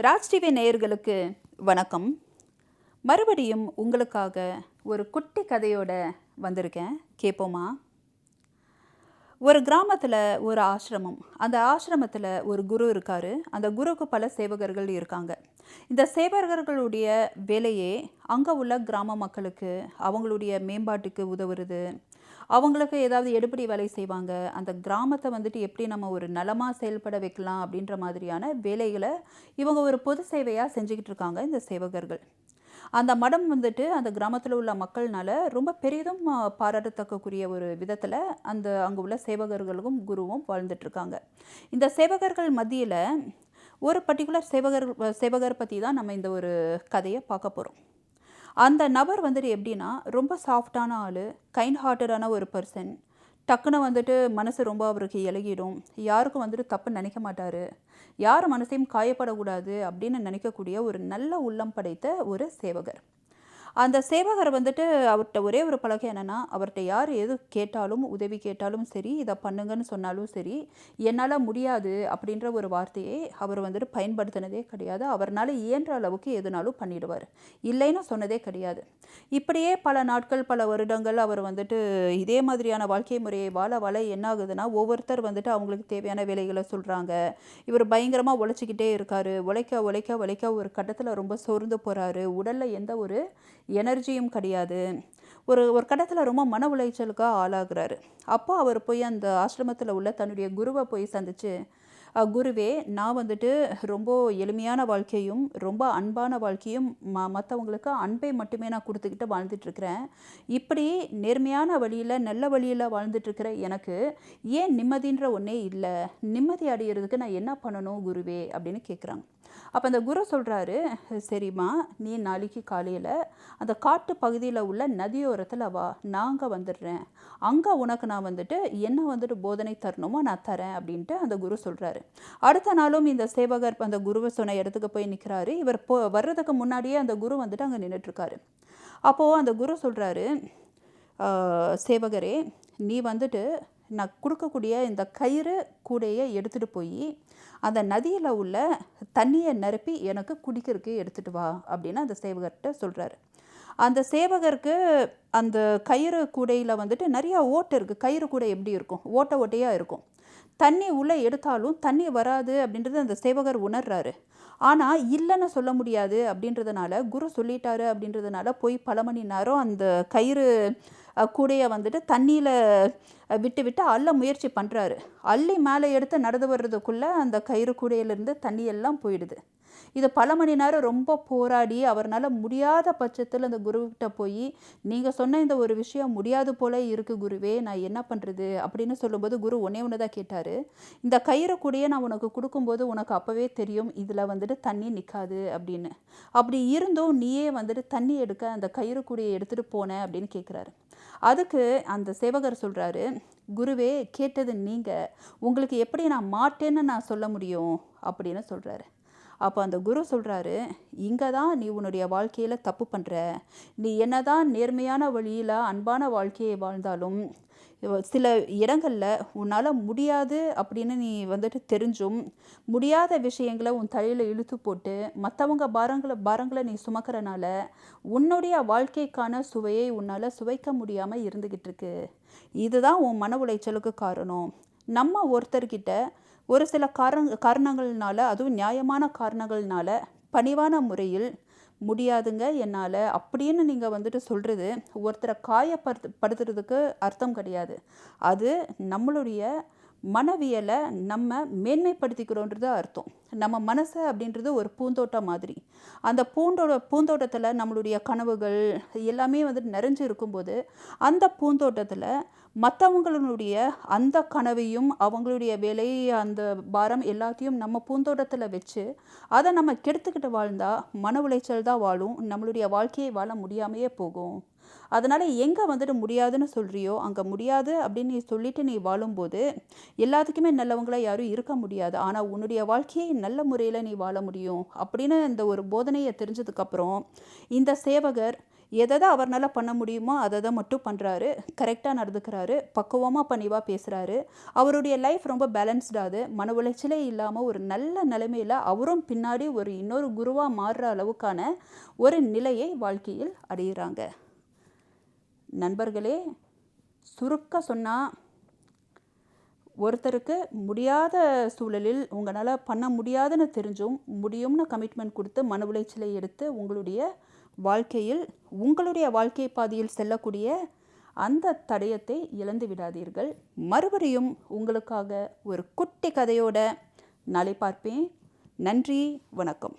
Raj TV நேயர்களுக்கு வணக்கம். மறுபடியும் உங்களுக்காக ஒரு குட்டி கதையோட வந்திருக்கேன். கேட்போமா ஒரு கிராமத்தில் ஒரு ஆசிரமம். அந்த ஆசிரமத்தில் ஒரு குரு இருக்கார். அந்த குருவுக்கு பல சேவகர்கள் இருக்காங்க. இந்த சேவகர்களுடைய வேலையே அங்கே உள்ள கிராம மக்களுக்கு அவங்களுடைய மேம்பாட்டுக்கு உதவுறது. அவங்களுக்கு ஏதாவது எடுப்படி வேலை செய்வாங்க. அந்த கிராமத்தை வந்துட்டு எப்படி நம்ம ஒரு நலமாக செயல்பட வைக்கலாம் அப்படின்ற மாதிரியான வேலைகளை இவங்க ஒரு பொது சேவையாக செஞ்சுக்கிட்டு இருக்காங்க இந்த சேவகர்கள். அந்த மடம் வந்துட்டு அந்த கிராமத்தில் உள்ள மக்கள்னால ரொம்ப பெரிதும் பாராட்டத்தக்கக்கூடிய ஒரு விதத்தில் அந்த அங்கே உள்ள சேவகர்களும் குருவும் வாழ்ந்துட்டுருக்காங்க இந்த சேவகர்கள் மத்தியில் ஒரு பர்டிகுலர் சேவகர் சேவகர் பற்றி தான் நம்ம இந்த ஒரு கதையை பார்க்க போகிறோம் அந்த நபர் வந்துட்டு எப்படின்னா ரொம்ப சாஃப்டான ஆள் கைண்ட் ஹார்ட்டடான ஒரு பர்சன் டக்குன்னு வந்துட்டு மனசு ரொம்ப அவருக்கு இலகிடும். யாருக்கும் வந்துட்டு தப்பு நினைக்க மாட்டார். யார் மனசையும் காயப்படக்கூடாது அப்படின்னு நினைக்கக்கூடிய ஒரு நல்ல உள்ளம் படைத்த ஒரு சேவகர். அந்த சேவகர் வந்துட்டு அவர்கிட்ட ஒரே ஒரு பழகம் என்னென்னா அவர்கிட்ட யார் எது கேட்டாலும் உதவி கேட்டாலும் சரி இதை பண்ணுங்கன்னு சொன்னாலும் சரி என்னால் முடியாது அப்படின்ற ஒரு வார்த்தையை அவர் வந்துட்டு பயன்படுத்தினதே கிடையாது. அவர்னால இயன்ற அளவுக்கு எதுனாலும் பண்ணிடுவார். இல்லைன்னு சொன்னதே கிடையாது. இப்படியே பல நாட்கள் பல வருடங்கள் அவர் வந்துட்டு இதே மாதிரியான வாழ்க்கை முறையை வாழ வாழ என்ன ஆகுதுன்னா ஒவ்வொருத்தர் வந்துட்டு அவங்களுக்கு தேவையான வேலைகளை சொல்கிறாங்க இவர் பயங்கரமாக உழைச்சிக்கிட்டே இருக்காரு. உழைக்க உழைக்க உழைக்க ஒரு கட்டத்தில் ரொம்ப சோர்ந்து போகிறாரு உடலில் எந்த ஒரு எனர்ஜியும் கிடையாது. ஒரு ஒரு கட்டத்தில் ரொம்ப மன உளைச்சலுக்காக ஆளாகிறாரு. அப்போ அவர் போய் அந்த ஆசிரமத்தில் உள்ள தன்னுடைய குருவை போய் சந்திச்சு குருவே நான் வந்துட்டு ரொம்ப எளிமையான வாழ்க்கையும் ரொம்ப அன்பான வாழ்க்கையும் ம மற்றவங்களுக்கு அன்பை மட்டுமே நான் கொடுத்துக்கிட்டு வாழ்ந்துட்டுருக்கிறேன். இப்படி நேர்மையான வழியில் நல்ல வழியில் வாழ்ந்துட்டுருக்கிற எனக்கு ஏன் நிம்மதின்ற ஒன்றே இல்லை. நிம்மதி அடையிறதுக்கு நான் என்ன பண்ணணும் குருவே? அப்படின்னு கேட்குறாங்க அப்போ அந்த குரு சொல்கிறாரு சரிம்மா நீ நாளைக்கு காலையில் அந்த காட்டு பகுதியில் உள்ள நதியோரத்தில் வா நாங்கள் வந்துடுறேன். அங்கே உனக்கு நான் வந்துட்டு என்ன வந்துட்டு போதனை தரணுமோ நான் தரேன் அப்படின்ட்டு அந்த குரு சொல்கிறாரு அடுத்த நாளும் இந்த சேவகர் அந்த குருவை சொன்ன இடத்துக்கு போய் நிற்கிறாரு இவர் போ வர்றதுக்கு முன்னாடியே அந்த குரு வந்துட்டு அங்கே நின்றுட்டுருக்காரு அப்போது அந்த குரு சொல்கிறாரு சேவகரே நீ வந்துட்டு நான் கொடுக்கக்கூடிய இந்த கயிறு கூடையை எடுத்துகிட்டு போய் அந்த நதியில் உள்ள தண்ணியை நிரப்பி எனக்கு குடிக்கிறதுக்கு எடுத்துகிட்டு வா அப்படின்னு அந்த சேவகர்கிட்ட சொல்கிறாரு அந்த சேவகருக்கு அந்த கயிறு கூடையில் வந்துட்டு நிறையா ஓட்டை இருக்குது கயிறு கூடை எப்படி இருக்கும்? ஓட்டை ஓட்டையாக இருக்கும். தண்ணி உள்ளே எடுத்தாலும் தண்ணி வராது அப்படின்றது அந்த சேவகர் உணர்றாரு. ஆனால் இல்லைன்னு சொல்ல முடியாது அப்படின்றதுனால குரு சொல்லிட்டாரு அப்படின்றதுனால போய் பல மணி நேரம் அந்த கயிறு கூடையை வந்துட்டு தண்ணியில் விட்டு விட்டு அள்ள முயற்சி பண்ணுறாரு அள்ளி மேலே எடுத்து நடந்து வர்றதுக்குள்ளே அந்த கயிறு கூடையிலேருந்து தண்ணி எல்லாம் போயிடுது. இதை பல மணி நேரம் ரொம்ப போராடி அவர்னால முடியாத பட்சத்தில் அந்த குருக்கிட்ட போய் நீங்கள் சொன்ன இந்த ஒரு விஷயம் முடியாது போல இருக்குது குருவே நான் என்ன பண்ணுறது அப்படின்னு சொல்லும்போது குரு ஒன்னே ஒன்று தான் கேட்டார். இந்த கயிறு கூடையை நான் உனக்கு கொடுக்கும்போது உனக்கு அப்போவே தெரியும் இதில் வந்துட்டு தண்ணி நிற்காது அப்படின்னு. அப்படி இருந்தும் நீயே வந்துட்டு தண்ணி எடுக்க அந்த கயிறு கூடையை எடுத்துகிட்டு போனேன் அப்படின்னு கேட்குறாரு அதுக்கு அந்த சேவகர் சொல்கிறாரு குருவே கேட்டது நீங்கள் உங்களுக்கு எப்படி நான் மாட்டேன்னு நான் சொல்ல முடியும்? அப்படின்னு சொல்கிறாரு அப்போ அந்த குரு சொல்கிறாரு இங்கே தான் நீ உன்னுடைய வாழ்க்கையில் தப்பு பண்ணுற நீ என்ன தான் நேர்மையான வழியில் அன்பான வாழ்க்கையை வாழ்ந்தாலும் சில இடங்களில் உன்னால் முடியாது அப்படின்னு நீ வந்துட்டு தெரிஞ்சும் முடியாத விஷயங்களை உன் தலையில் இழுத்து போட்டு மற்றவங்க பாரங்களை பாரங்களை நீ சுமக்கிறனால உன்னுடைய வாழ்க்கைக்கான சுவையை உன்னால் சுவைக்க முடியாமல் இருந்துக்கிட்டு இருக்கு. இதுதான் உன் மன உளைச்சலுக்கு காரணம். நம்ம ஒருத்தர்கிட்ட ஒரு சில காரண காரணங்கள்னால அதுவும் நியாயமான காரணங்கள்னால பணிவான முறையில் முடியாதுங்க என்னால். அப்படின்னு நீங்கள் வந்துட்டு சொல்கிறது ஒருத்தரை காயப்படுத்து படுத்துறதுக்கு அர்த்தம் கிடையாது. அது நம்மளுடைய மனவியலை நம்ம மேன்மைப்படுத்திக்கிறோன்றது அர்த்தம். நம்ம மனசு அப்படின்றது ஒரு பூந்தோட்டம் மாதிரி. அந்த பூந்தோட பூந்தோட்டத்தில் நம்மளுடைய கனவுகள் எல்லாமே வந்துட்டு நிறைஞ்சு இருக்கும்போது அந்த பூந்தோட்டத்தில் மற்றவங்களுடைய அந்த கனவையும் அவங்களுடைய வேலை அந்த பாரம் எல்லாத்தையும் நம்ம பூந்தோட்டத்தில் வச்சு அதை நம்ம கெடுத்துக்கிட்டு வாழ்ந்தால் மன உளைச்சல் தான் வாழும். நம்மளுடைய வாழ்க்கையை வாழ முடியாமையே போகும். அதனால் எங்கே வந்துட்டு முடியாதுன்னு சொல்கிறியோ அங்கே முடியாது அப்படின்னு நீ சொல்லிட்டு நீ வாழும்போது எல்லாத்துக்குமே நல்லவங்களாக யாரும் இருக்க முடியாது. ஆனால் உன்னுடைய வாழ்க்கையை நல்ல முறையில் நீ வாழ முடியும் அப்படின்னு இந்த ஒரு போதனையை தெரிஞ்சதுக்கப்புறம் இந்த சேவகர் எதை தான் அவர்னால் பண்ண முடியுமோ அதை தான் மட்டும் பண்ணுறாரு கரெக்டாக நடந்துக்கிறாரு. பக்குவமாக பணிவாக பேசுகிறாரு அவருடைய லைஃப் ரொம்ப பேலன்ஸ்டாது மன உளைச்சலே இல்லாமல் ஒரு நல்ல நிலைமையில் அவரும் பின்னாடி ஒரு இன்னொரு குருவாக மாறுற அளவுக்கான ஒரு நிலையை வாழ்க்கையில் அடையிறாங்க. நண்பர்களே சுருக்க சொன்னால் ஒருத்தருக்கு முடியாத சூழலில் உங்களால் பண்ண முடியாதுன்னு தெரிஞ்சும் முடியும்னு கமிட்மெண்ட் கொடுத்து மன உளைச்சலை எடுத்து உங்களுடைய வாழ்க்கையில் உங்களுடைய வாழ்க்கை பாதையில் செல்லக்கூடிய அந்த தடயத்தை இழந்து விடாதீர்கள். மறுபடியும் உங்களுக்காக ஒரு குட்டி கதையோட நாளை பார்ப்பேன். நன்றி வணக்கம்.